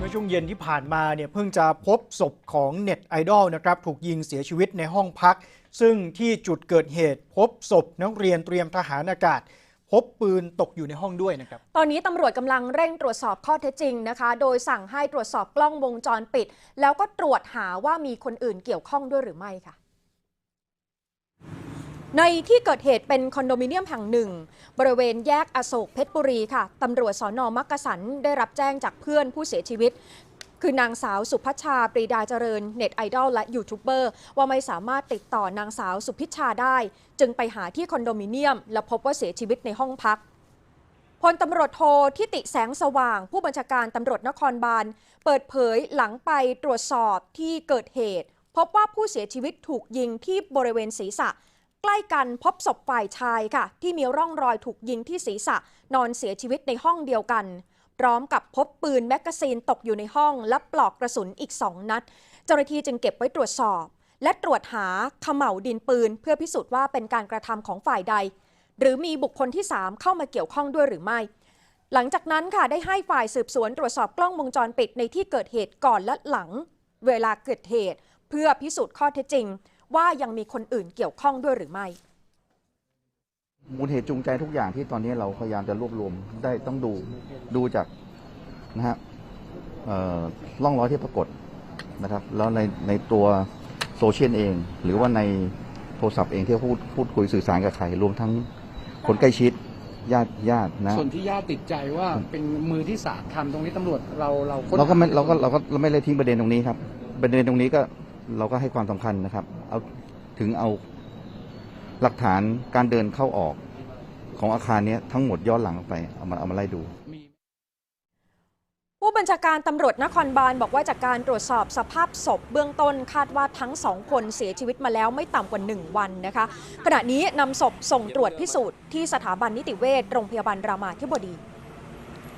เมื่อช่วงเย็นที่ผ่านมาเนี่ยเพิ่งจะพบศพของเน็ตไอดอลนะครับถูกยิงเสียชีวิตในห้องพัก ซึ่งที่จุดเกิดเหตุพบศพนักเรียนเตรียมทหารอากาศ พบปืนตกอยู่ในห้องด้วยนะครับ ตอนนี้ตำรวจกำลังเร่งตรวจสอบข้อเท็จจริงนะคะ โดยสั่งให้ตรวจสอบกล้องวงจรปิด แล้วก็ตรวจหาว่ามีคนอื่นเกี่ยวข้องด้วยหรือไม่ค่ะ ในที่เกิดเหตุเป็นคอนโดมิเนียมแห่งหนึ่ง บริเวณแยกอโศกเพชรบุรีค่ะตำรวจสอนอมักกะสันได้รับแจ้งจากเพื่อนผู้เสียชีวิต คือนางสาวสุพัชชาปรีดาเจริญเน็ตไอดอลและยูทูบเบอร์ว่าไม่สามารถติดต่อนางสาวสุพิชชาได้ จึงไปหาที่คอนโดมิเนียม และพบว่าเสียชีวิตในห้องพักพลตำรวจโททิติแสงสว่าง ผู้บัญชาการตำรวจนครบาลเปิดเผยหลังไปตรวจสอบที่เกิดเหตุ พบว่าผู้เสียชีวิตถูกยิงที่บริเวณศีรษะ ใกล้กันพบศพฝ่ายชายค่ะ ที่มีร่องรอยถูกยิงที่ศีรษะ นอนเสียชีวิตในห้องเดียวกัน พร้อมกับพบปืนแมกกาซีนตกอยู่ในห้อง และปลอกกระสุนอีก2นัด เจ้าหน้าที่จึงเก็บไว้ตรวจสอบ และตรวจหาขม่าวดินปืน เพื่อพิสูจน์ว่าเป็นการกระทำของฝ่ายใด หรือมีบุคคลที่ 3 เข้ามาเกี่ยวข้องด้วยหรือไม่ หลังจากนั้นค่ะได้ให้ฝ่ายสืบสวนตรวจสอบกล้องวงจรปิดในที่เกิดเหตุก่อนและหลัง เวลาเกิดเหตุ เพื่อพิสูจน์ข้อเท็จจริง ว่ายังมีคนอื่นเกี่ยวข้องด้วยหรือไม่ มูลเหตุจูงใจทุกอย่างที่ตอนนี้เราพยายามจะรวบรวมได้ต้องดูดูจากนะฮะเอ่อร่องรอยที่ปรากฏนะครับ แล้วในในตัวโซเชียลเอง หรือว่าในโทรศัพท์เองที่พูดพูดคุยสื่อสารกับใครรวมทั้งคนใกล้ชิดญาติญาตินะส่วนที่ญาติติดใจว่าเป็นมือที่สามทำตรงนี้ตำรวจเราเราค้นเราก็ไม่หเราก็เราก็เราไม่เลยทิ้งประเด็นตรงนี้ครับ ประเด็นตรงนี้ก็ เราก็ให้ความสำคัญนะครับ เอาถึงเอาหลักฐานการเดินเข้าออกของอาคารนี้ทั้งหมดย้อนหลังไปเอามาเอามาไล่ดูผู้บัญชาการตำรวจนครบาลบอกว่าจากการตรวจสอบสภาพศพเบื้องต้นคาดว่าทั้งสองคนเสียชีวิตมาแล้วไม่ต่ำกว่า 1 วันนะคะ ขณะนี้นำศพส่งตรวจพิสูจน์ที่สถาบันนิติเวชโรงพยาบาลรามาธิบดี